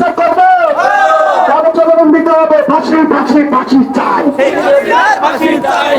বিচার করব। যাবজ্জীবন দিতে হবে ফাঁসি ফাঁসি ফাঁসি চাই। ফাঁসি চাই।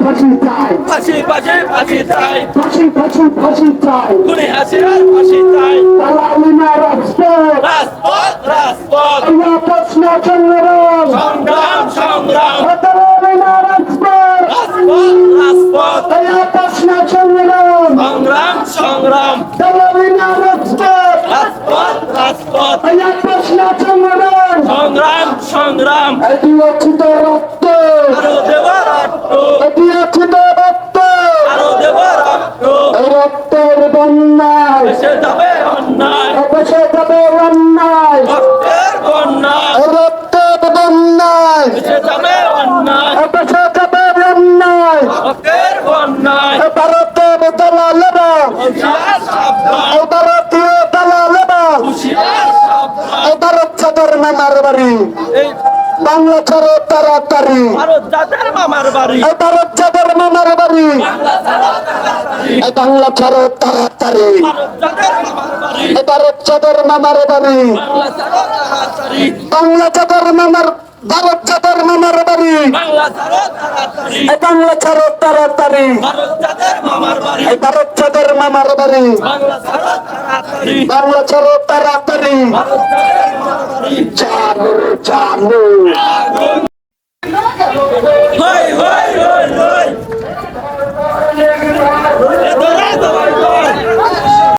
ফাঁসি চাই। ফাঁসি ফাঁসি ফাঁসি চাই। ফাঁসি ফাঁসি ফাঁসি চাই। খুনি হাসিনার ফাঁসি চাই। তালালিনা রাজপথ। রাজপথ রাজপথ। প্রশ্ন সংগ্রাম। সংগ্রাম সংগ্রাম। তালালিনা রাজপথ। রাজপথ রাজপথ। ইয়া প্রশ্ন সংগ্রাম। সংগ্রাম সংগ্রাম তালালিনা রাজপথ রাজপথ রাজপথ ইয়া প্রশ্ন সংগ্রাম সংগ্রাম সংগ্রাম। এটি অক্ষিত রক্ত। আরও রক্ত। এটি অক্ষিত রক্ত। আরও দেব রক্ত। এই রক্তের বন্যায়। এসে যাবে অন্যায়। এদেশে যাবে অন্যায়। রক্তের বন্যায়। এই রক্তের বন্যায়। এসে যাবে অন্যায়। এদেশে যাবে অন্যায়। রক্তের বন্যায়। ভারতের দালালেরা বাড়ি। বাংলা ছাড়ো তাড়াতাড়ি। ভারত যাদের মামার বাড়ি। বাংলা ছাড়ো তাড়াতাড়ি। ভারত যাদের মামার বাড়ি। বাংলা চাদর নামার ভারত চাদর নামার বাড়ি। বাংলা ছাড়ো তাড়াতাড়ি। ভারত যাদের মামার বাড়ি। বাংলা ছাড়ো তাড়াতাড়ি। চার হলো চার